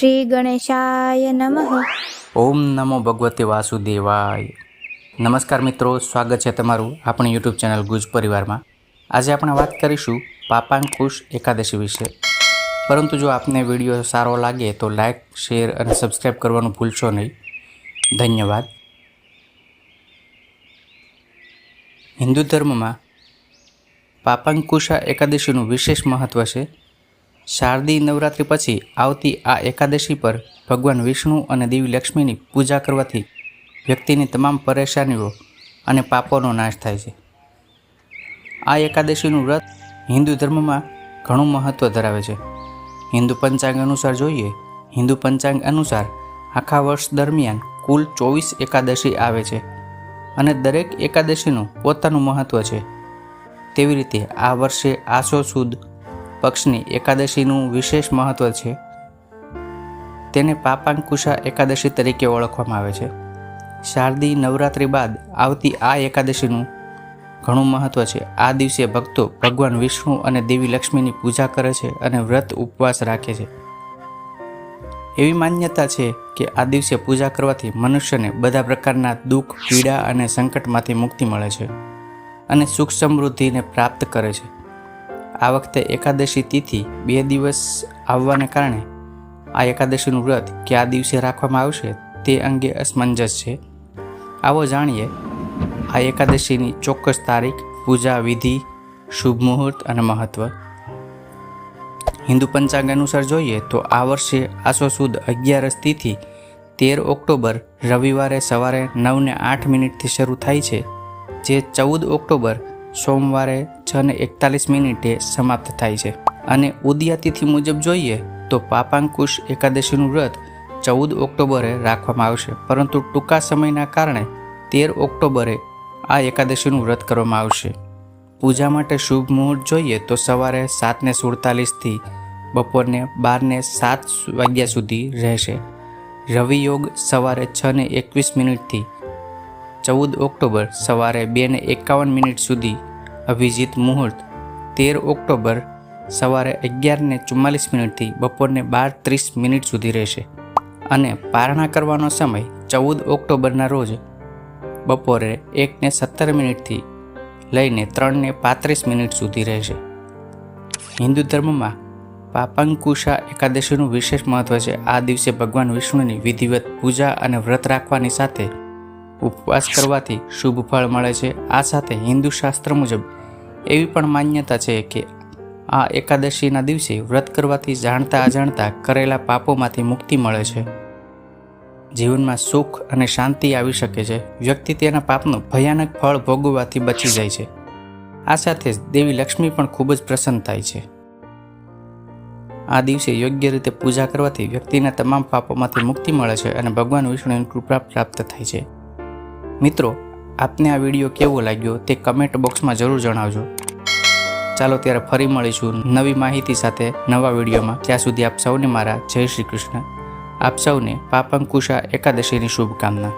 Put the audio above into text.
શ્રી ગણેશાય નમઃ. ઓમ નમો ભગવતે વાસુદેવાય. નમસ્કાર મિત્રો, સ્વાગત છે તમારું આપણી યુટ્યુબ ચેનલ ગુજ પરિવારમાં. આજે આપણે વાત કરીશું પાપાંકુશ એકાદશી વિશે. પરંતુ જો આપને વીડિયો સારો લાગે તો લાઇક શેર અને સબસ્ક્રાઈબ કરવાનું ભૂલશો નહીં. ધન્યવાદ. હિન્દુ ધર્મમાં પાપાંકુશા એકાદશીનું વિશેષ મહત્ત્વ છે શારદીય નવરાત્રિ પછી આવતી આ એકાદશી પર ભગવાન વિષ્ણુ અને દેવી લક્ષ્મીની પૂજા કરવાથી વ્યક્તિની તમામ પરેશાનીઓ અને પાપોનો નાશ થાય છે. આ એકાદશીનું વ્રત હિન્દુ ધર્મમાં ઘણું મહત્ત્વ ધરાવે છે. હિન્દુ પંચાંગ અનુસાર જોઈએ, હિન્દુ પંચાંગ અનુસાર આખા વર્ષ દરમિયાન કુલ ચોવીસ એકાદશી આવે છે અને દરેક એકાદશીનું પોતાનું મહત્ત્વ છે. તેવી રીતે આ વર્ષે આસો સુદ પક્ષની એકાદશીનું વિશેષ મહત્ત્વ છે. તેને પાપાંકુશા એકાદશી તરીકે ઓળખવામાં આવે છે. શારદી નવરાત્રિ બાદ આવતી આ એકાદશીનું ઘણું મહત્ત્વ છે. આ દિવસે ભક્તો ભગવાન વિષ્ણુ અને દેવી લક્ષ્મીની પૂજા કરે છે અને વ્રત ઉપવાસ રાખે છે. એવી માન્યતા છે કે આ દિવસે પૂજા કરવાથી મનુષ્યને બધા પ્રકારના દુઃખ, પીડા અને સંકટમાંથી મુક્તિ મળે છે અને સુખ સમૃદ્ધિને પ્રાપ્ત કરે છે. આ વખતે એકાદશી તિથિ બે દિવસ આવવાને કારણે આ એકાદશીનું વ્રત કયા દિવસે રાખવામાં આવશે તે અંગે અસમંજસ છે. આવો જાણીએ, આ એકાદશીની ચોક્કસ તારીખ, પૂજા વિધિ, શુભ મુહૂર્ત અને મહત્ત્વ હિન્દુ પંચાંગ અનુસાર જોઈએ તો આ વર્ષે આસો સુદ અગિયારસ તિથિ, તેર ઓક્ટોબર, રવિવારે સવારે નવને આઠ મિનિટથી શરૂ થાય છે, જે ચૌદ ઓક્ટોબર સોમવારે છ ને એકતાલીસ મિનિટે સમાપ્ત થાય છે. અને ઉદયાતિથિ મુજબ જોઈએ તો પાપાંકુશ એકાદશીનું વ્રત ચૌદ ઓક્ટોબરે રાખવામાં આવશે. પરંતુ ટૂંકા સમયના કારણે તેર ઓક્ટોબરે આ એકાદશીનું વ્રત કરવામાં આવશે. પૂજા માટે શુભ મુહૂર્ત જોઈએ તો સવારે સાતને સુડતાલીસથી બપોરને બારને સાત વાગ્યા સુધી રહેશે. રવિયોગ સવારે છ ને એકવીસ મિનિટથી ચૌદ ઓક્ટોબર સવારે બે ને એકાવન મિનિટ સુધી અભિજીત મુહૂર્ત, તેર ઓક્ટોબર સવારે અગિયાર ને ચુમ્માલીસ મિનિટથી બપોરને બાર ત્રીસ મિનિટ સુધી રહેશે અને પારણા કરવાનો સમય ચૌદ ઓક્ટોબરના રોજ બપોરે એકને સત્તર મિનિટથી લઈને ત્રણને પાંત્રીસ મિનિટ સુધી રહેશે. હિન્દુ ધર્મમાં પાપાંકુશા એકાદશીનું વિશેષ મહત્વ છે. આ દિવસે ભગવાન વિષ્ણુની વિધિવત પૂજા અને વ્રત રાખવાની સાથે ઉપવાસ કરવાથી શુભ ફળ મળે છે. આ સાથે હિન્દુ શાસ્ત્ર મુજબ એવી પણ માન્યતા છે કે આ એકાદશીના દિવસે વ્રત કરવાથી જાણતા અજાણતા કરેલા પાપોમાંથી મુક્તિ મળે છે. જીવનમાં સુખ અને શાંતિ આવી શકે છે. વ્યક્તિ તેના પાપનું ભયાનક ફળ ભોગવવાથી બચી જાય છે. આ સાથે જ દેવી લક્ષ્મી પણ ખૂબ જ પ્રસન્ન થાય છે. આ દિવસે યોગ્ય રીતે પૂજા કરવાથી વ્યક્તિના તમામ પાપોમાંથી મુક્તિ મળે છે અને ભગવાન વિષ્ણુની કૃપા પ્રાપ્ત થાય છે. મિત્રો, આપને આ વીડિયો કેવો લાગ્યો તે કમેન્ટ બોક્સમાં જરૂર જણાવજો. ચાલો ત્યારે ફરી મળીશું નવી માહિતી સાથે નવા વિડીયોમાં. ત્યાં સુધી આપ સૌને મારા જય શ્રી કૃષ્ણ. આપ સૌને પાપંકુશા એકાદશીની શુભકામના.